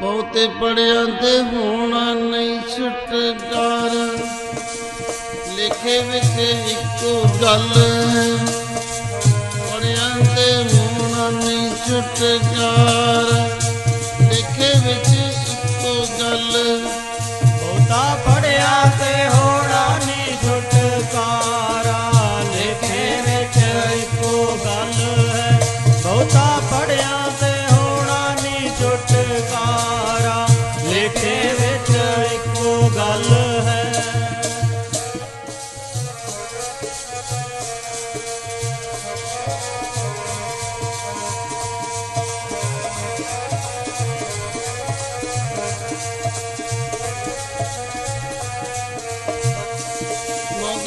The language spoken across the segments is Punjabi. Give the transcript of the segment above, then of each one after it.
ਬਹੁਤੇ ਪੜਿਆ ਤੇ ਹੋਣਾ ਨਹੀਂ ਛੁਟਕਾਰਾ। ਲਿਖੇ ਵਿੱਚ ਇੱਕੋ ਗੱਲ ਹੈ, ਪੜਿਆ ਤੇ ਹੋਣਾ ਨਹੀਂ ਛੁਟਕਾਰਾ। ਲਿਖੇ ਵਿੱਚ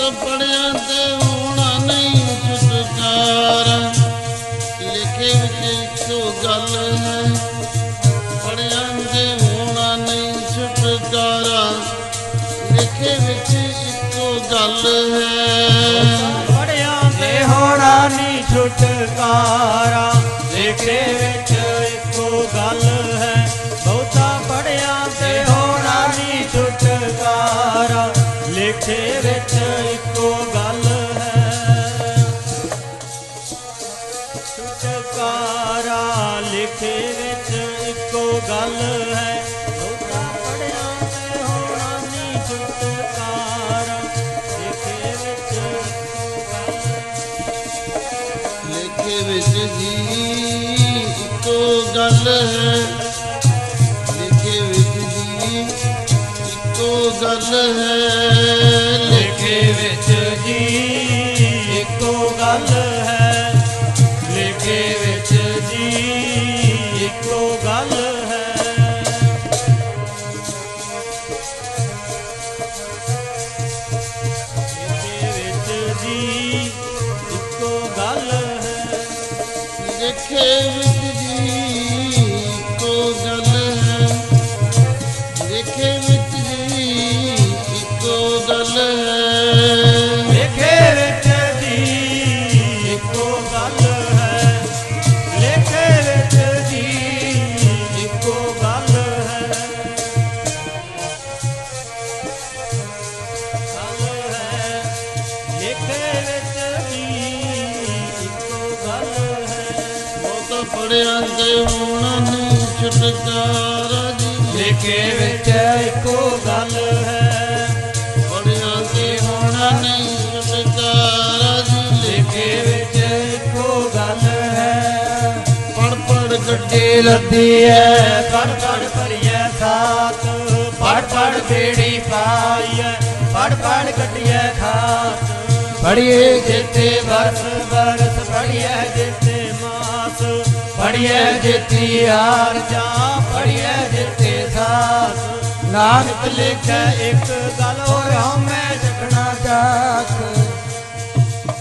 ਮੋਦ ਪੜਿਆ ਤੇ ਹੋਣਾ ਨਹੀਂ ਛੁਟਕਾਰਾ। ਲਿਖੇ ਵਿੱਚ ਇੱਕੋ ਗੱਲ ਹੈ। ਪੜਿਆ ਤੇ ਹੋਣਾ ਨਹੀਂ ਛੁਟਕਾਰਾ। ਲਿਖੇ ਵਿੱਚ ਇੱਕੋ ਗੱਲ ਹੈ। ਪੜਿਆ ਤੇ ਹੋਣਾ ਨਹੀਂ ਛੁਟਕਾਰਾ। ਲੇਖੇ ਵਿੱਚ ਲੇਖੇ ਵਿੱਚ ਇੱਕੋ ਗੱਲ ਹੈ। ਬਹੁਤਾ ਪੜਿਆ ਤੇ ਹੋਣਾ ਨਹੀਂ ਛੁਟਕਾਰਾ। ਲੇਖੇ ਵਿੱਚ ਇੱਕੋ ਗੱਲ ਹੈ ਲਿਖੇ ਵਿੱਚ ਜੀ ਇੱਕੋ ਗੱਲ ਹੈ। ਲਿਖੇ ਵਿੱਚ ਜੀ ਇੱਕੋ ਗੱਲ ਹੈ। ਲੇਖੇ ਵਿੱਚ ਜੀ ਇੱਕੋ ਗੱਲ ਇੱਕੋ ਗੱਲ ਹੈ। ਲਿਖੇ ਵਿੱਚ ਪੜਿਆ ਤੇ ਹੋਣਾ ਨਹੀਂ ਛੁਟਕਾਰਾ ਜੀ। ਲੇਖੇ ਵਿੱਚ ਇੱਕੋ ਗੱਲ ਹੈ। ਪੜਿਆ ਤੇ ਹੋਣਾ ਨਹੀਂ ਛੁਟਕਾਰਾ ਜੀ। ਲੇਖੇ ਵਿੱਚ ਇੱਕੋ ਗੱਲ ਹੈ। ਪੜ ਪੜ ਗੱਡੀ ਲੱਦੀ ਐ। ਪੜ ਪੜ ਭਰੀਐ ਸਾਥ। ਪੜ ਪੜ ਬੇੜੀ ਪਾਈਐ ਪੜ ਪੜ ਕੱਟਿਐ ਖਾਤ ਪੜੀਏ ਜਿੱਤੇ ਬਰਸ ਬਰਸ ਪੜੀਐ ਜਿੱਤੇ ਮਾਸ। ਪੜੀਐ ਜਿੱਤੀ ਯਾਰ ਜਾ ਪੜੀਐ ਜਿੱਤੇ ਸਾਸ ਨਾਨਕ ਲਿਖੈ ਇੱਕ ਗੱਲ ਹੋਰ ਹਉਮੈ